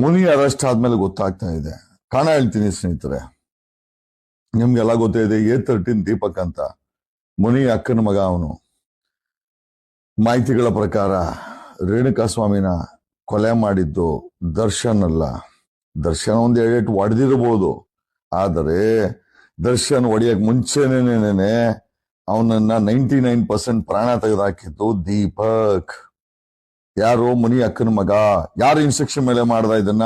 ಮುನಿ arrest ಆದ್ಮೇಲೆ ಗೊತ್ತಾಗ್ತಾ ಇದೆ. ಕಾಣ ಹೇಳ್ತೀನಿ ಸ್ನೇಹಿತರೆ. ನಿಮ್ಗೆಲ್ಲ ಗೊತ್ತೇ ಇದೆ ಎ ತರ್ಟೀನ್ ದೀಪಕ್ ಅಂತ. ಮುನಿ ಅಕ್ಕನ ಮಗ ಅವನು. ಮಾಹಿತಿಗಳ ಪ್ರಕಾರ ರೇಣುಕಾ ಸ್ವಾಮಿನ ಕೊಲೆ ಮಾಡಿದ್ದು ದರ್ಶನ್ ಅಲ್ಲ. ದರ್ಶನ್ ಒಂದು ಎರಡೆಟ್ಟು ಒಡೆದಿರ್ಬೋದು ಆದರೆ ದರ್ಶನ್ ಒಡೆಯಕ್ಕೆ ಮುಂಚೆನೇನೆ ಅವನನ್ನ ನೈಂಟಿ ನೈನ್ ಪರ್ಸೆಂಟ್ ಪ್ರಾಣ ತೆಗೆದಾಕಿದ್ದು ದೀಪಕ್. ಯಾರು ಮುನಿ ಅಕ್ಕನ ಮಗ? ಯಾರು ಇನ್ಸ್ಟ್ರಕ್ಷನ್ ಮೇಲೆ ಮಾಡ್ದ ಇದನ್ನ?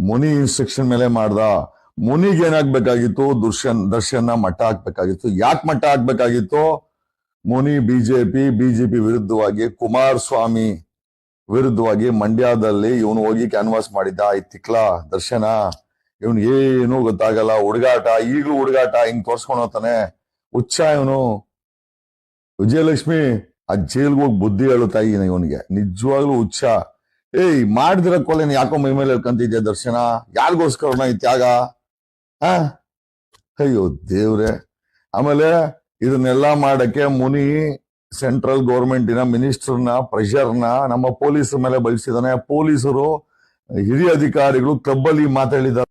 ಮುನಿ ಇನ್ಸ್ಟ್ರಕ್ಷನ್ ಮೇಲೆ ಮಾಡ್ದ. ಮುನಿಗೆ ಏನಾಗ್ಬೇಕಾಗಿತ್ತು? ದುರ್ಶನ್ ದರ್ಶನ ಮಟ್ಟ ಹಾಕ್ಬೇಕಾಗಿತ್ತು. ಯಾಕೆ ಮಟ್ಟ ಹಾಕ್ಬೇಕಾಗಿತ್ತು? ಮುನಿ ಬಿಜೆಪಿ ಬಿಜೆಪಿ ವಿರುದ್ಧವಾಗಿ, ಕುಮಾರಸ್ವಾಮಿ ವಿರುದ್ಧವಾಗಿ ಮಂಡ್ಯದಲ್ಲಿ ಇವನು ಹೋಗಿ ಕ್ಯಾನ್ವಾಸ್ ಮಾಡಿದ್ದ. ತಿಕ್ಲ, ದರ್ಶನ ಇವನ್ ಏನು ಗೊತ್ತಾಗಲ್ಲ. ಹುಡುಗಾಟ, ಈಗಲೂ ಹುಡುಗಾಟ ಹಿಂಗ್ ತೋರ್ಸ್ಕೊಂಡು ಹೋಗ್ತಾನೆ ಹುಚ್ಚ ಇವನು. ವಿಜಯಲಕ್ಷ್ಮಿ ಆ ಜೈಲ್ಗೆ ಹೋಗಿ ಬುದ್ಧಿ ಹೇಳುತ್ತಾ ಇದೀನಿ ಇವನಿಗೆ. ನಿಜವಾಗ್ಲೂ ಹುಚ್ಚ. ಏಯ್, ಮಾಡಿದಿರ ಕೊಲೆನ ಯಾಕೋ ಮೈ ಮೇಲೆ ದರ್ಶನ? ಯಾರಿಗೋಸ್ಕರನ ಈ ತ್ಯಾಗ? ಆ? ಅಯ್ಯೋ ದೇವ್ರೆ. ಆಮೇಲೆ ಇದನ್ನೆಲ್ಲ ಮಾಡಕ್ಕೆ ಮುನಿ ಸೆಂಟ್ರಲ್ ಗೌರ್ಮೆಂಟಿನ ಮಿನಿಸ್ಟರ್ನ, ಪ್ರೆಷರ್ನ, ನಮ್ಮ ಪೊಲೀಸರ ಮೇಲೆ ಬಳಸಿದಾನೆ ಪೊಲೀಸರು ಹಿರಿಯ ಅಧಿಕಾರಿಗಳು ಕ್ಲಬ್ ಅಲ್ಲಿ ಮಾತಾಡಿದ್ದಾರೆ.